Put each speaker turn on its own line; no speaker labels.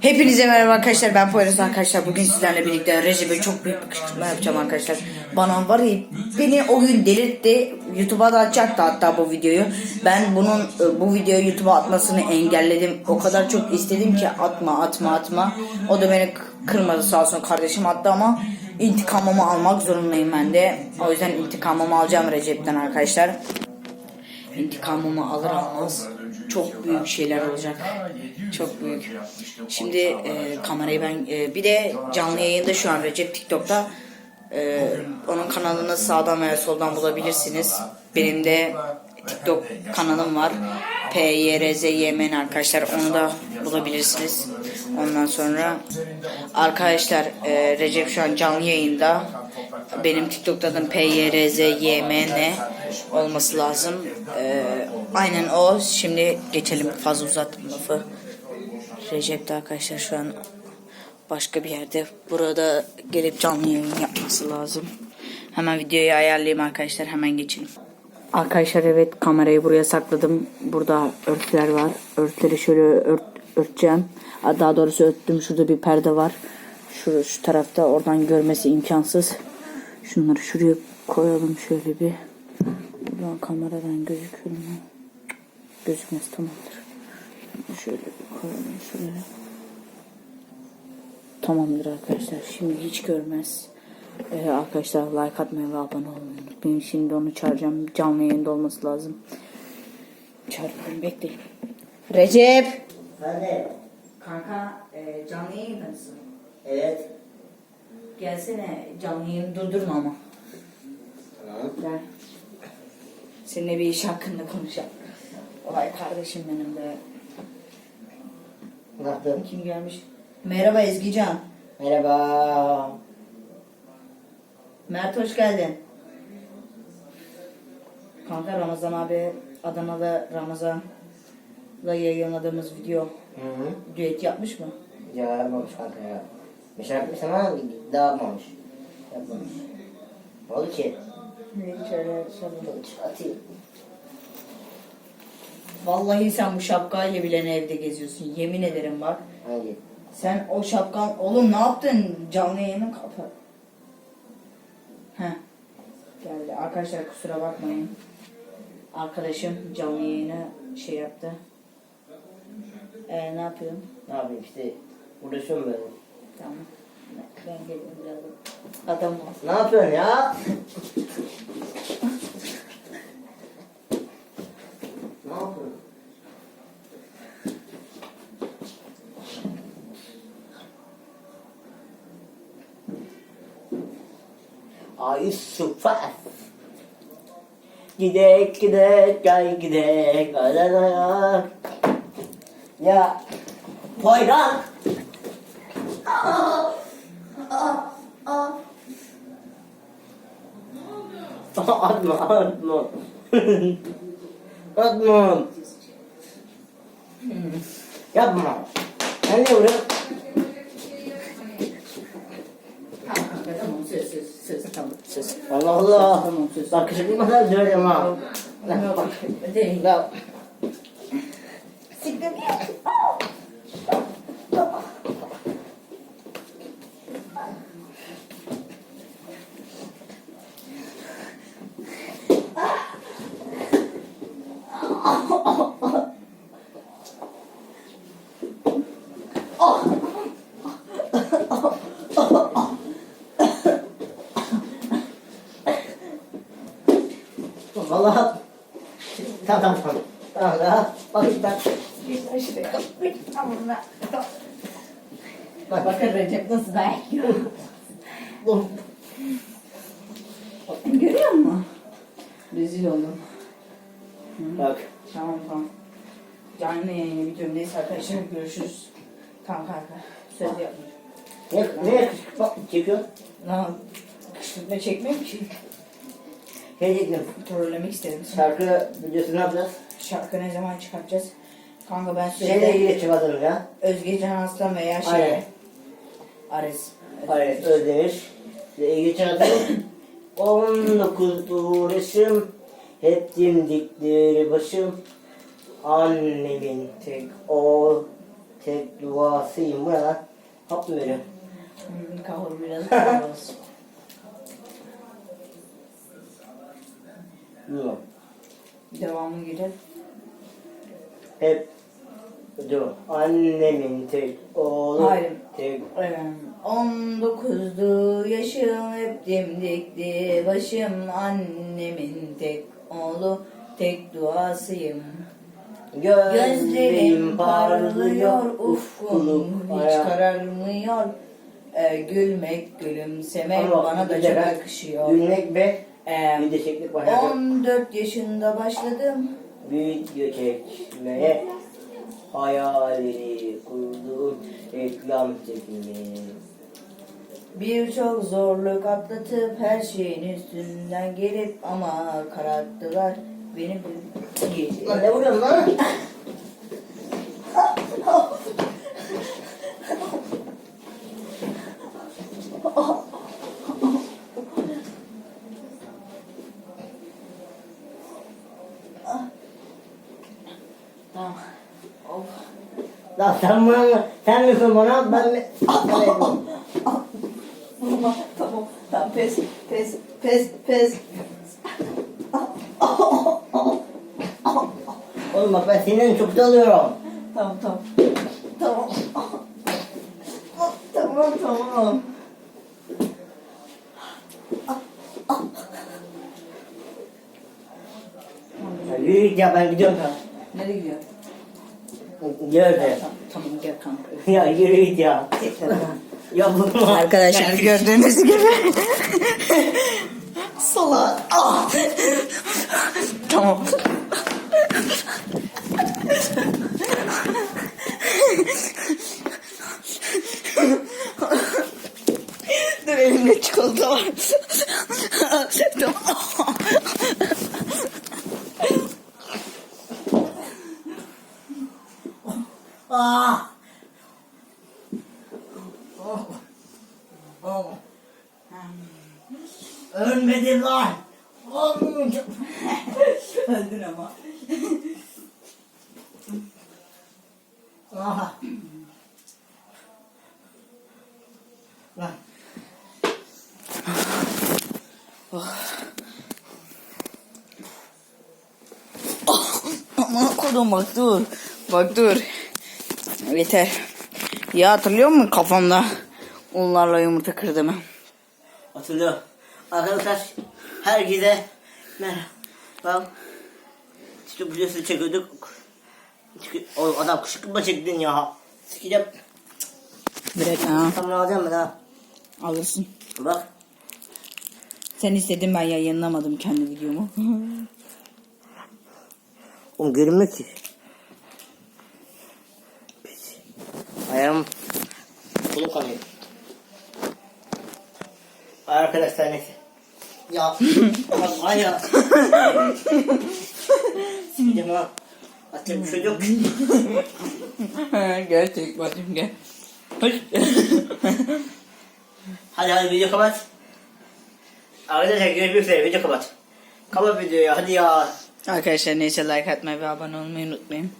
Hepinize merhaba arkadaşlar ben Poyraz arkadaşlar. Bugün sizlerle birlikte Recep'e çok büyük bir kışkırtma yapacağım arkadaşlar. Bana var ya beni o gün delirtti. YouTube'a da atacaktı hatta bu videoyu. Ben bunun e, bu videoyu YouTube'a atmasını engelledim. O kadar çok istedim ki atma atma atma. O da beni kırmadı sağ olsun kardeşim attı ama intikamımı almak zorundayım ben de. O yüzden intikamımı alacağım Recep'ten arkadaşlar. İntikamımı alır almaz çok büyük şeyler olacak. Çok büyük. Şimdi e, kamerayı ben e, bir de canlı yayında şu an Recep TikTok'ta e, onun kanalını sağdan veya soldan bulabilirsiniz. Benim de TikTok kanalım var. PYRZYMN arkadaşlar onu da bulabilirsiniz. Ondan sonra arkadaşlar e, Recep şu an canlı yayında. Benim TikTok'ta adım PYRZYMN olması lazım. E, aynen o. Şimdi geçelim fazla uzattım lafı. Recep de arkadaşlar şu an başka bir yerde. Burada gelip canlı yayın yapması lazım. Hemen videoyu ayarlayayım arkadaşlar. Hemen geçelim. Arkadaşlar evet kamerayı buraya sakladım. Burada örtüler var. Örtüleri şöyle ört, örteceğim. Daha doğrusu örttüm. Şurada bir perde var. Şu, şu tarafta oradan görmesi imkansız. Şunları şuraya koyalım şöyle bir. Buradan kameradan gözükür mü? Gözükmez tamamdır. Şöyle bir koyalım şuraya. Tamamdır arkadaşlar. Şimdi hiç görmez. Ee, arkadaşlar like atmayı ve abone olmayı unutmayın. Şimdi onu çağıracağım. Canlı yayında olması lazım. Çağırıyorum bekleyin. Recep.
Hadi.
Kanka e, canlı yayında mısın?
Evet.
Gelsene canlı yayını durdurma ama.
Tamam.
Gel. Seninle bir iş hakkında konuşalım. Vay kardeşim benim.
Ne yaptın?
Kim gelmiş? Merhaba Ezgican.
Merhaba.
Mert hoş geldin. Kanka Ramazan abi Adana'da Ramazan'la yayınladığımız video
Hı hı.
düet yapmış mı?
Ya yapmamış kanka ya. Şey yapmış ama dağıtmamış. Yapmamış. Ne oldu ki?
Şöyle
Atayım.
Vallahi sen bu şapkayla bile ne evde geziyorsun. Yemin ederim bak.
Hangi?
Sen o şapkan... Oğlum ne yaptın? Canlı yayını kapat. Heh. Geldi. Arkadaşlar kusura bakmayın. Arkadaşım canlı yayını şey yaptı. Ee, ne yapıyorum?
Ne yapayım işte. Uğraşıyorum ben.
Tamam. Ben geliyorum birazdan. Adam ol.
Ne yapıyorsun ya? ne yapıyorsun? Ay süper. Gidek gidek gel gidek Adana'ya. Ya Poyraz. atma atma. atma. Yapma. Sen ne vuruyorsun?
Tamam kanka tamam söz söz söz tamam söz.
Allah Allah.
Tamam söz.
Bak kışkırtma kadar söyleyeyim
bak.
Vallahi. Tamam tamam tamam. Tamam daha. Bak ben. Bak
Bakın Recep nasıl yiyor.
bu.
Görüyor musun? Rezil oldum.
Bak.
Tamam tamam. Canlı yayını videom neyse arkadaşlar görüşürüz. Tamam kanka. Söz yapmayacağım.
Ne, ne kışkırtma çekiyorsun?
Lan kışkırtma çekmiyorum ki.
Şey çekiyorum.
Trollemek istedim.
Şarkı videosu ne yapacağız?
Şarkı ne zaman çıkartacağız? Kanka ben
Şeyle
sürekli
ilgili çıkartalım ya.
Özge Can Aslan veya şey.
Aynen.
Ares.
Hayır, Özdemir. Ile ilgili çıkartalım. 19 uğraşım. Hep dimdikleri başım. Annemin tek o tek duasıyım. Bu ne lan? Hap mı veriyor?
Hmm, Kavur biraz
Bilmiyorum.
Devamı gelir.
Hep dur. Annemin tek oğlu.
Hayır.
Tek
19'du yaşım hep dimdikti başım annemin tek oğlu tek duasıyım. Gözlerim parlıyor ufkum hiç kararmıyor. Ee, gülmek gülümsemek bana da çok yakışıyor.
Gülmek ve
Ee,
video çekmek var.
14 yaşında başladım.
Video çekmeye hayalini kurduğum reklam çekimi.
Birçok zorluk atlatıp her şeyin üstünden gelip ama kararttılar beni bu
Lan ne vuruyorsun lan?
Tamam. Of.
Lan sen bana, sen misin bana, ben mi?
Vurma. Tamam. Tamam pes pes pes pes.
Oğlum bak ben senin çok dalıyorum.
Tamam tamam. Tamam. Tamam tamam.
Ya yürü git ya ben gidiyorum ya.
Nereye gidiyor?
Ya.
Tamam, tamam gel kanka.
Ya yürü git ya. Ya bunu
Arkadaşlar gördüğünüz gibi salak. Ah! tamam. Dur elimde çikolata var. tamam.
Ah! Oh. Oh. Ölmedi lan.
Öldün ama.
Aha. Lan.
Aman kodum bak dur. Bak dur. Yeter. Ya hatırlıyor musun kafamda onlarla yumurta kırdığımı?
Hatırlıyor. Arkadaşlar herkese merhaba. İşte videosunu çekiyorduk. O adam kışkırtma çektin ya. Sikeceğim.
Direkt ha.
Tamam alacağım ben ha.
Alırsın.
Bak.
Sen istedin ben yayınlamadım kendi videomu.
Oğlum görünmüyor ki. Ya. Bak var ya. Sikeceğim ha. Atacak bir şey yok.
gel tek bacım gel.
Hadi hadi video kapat. Arkadaşlar görüşmek üzere video kapat. Kapat videoyu hadi ya.
Arkadaşlar neyse like atmayı ve abone olmayı unutmayın.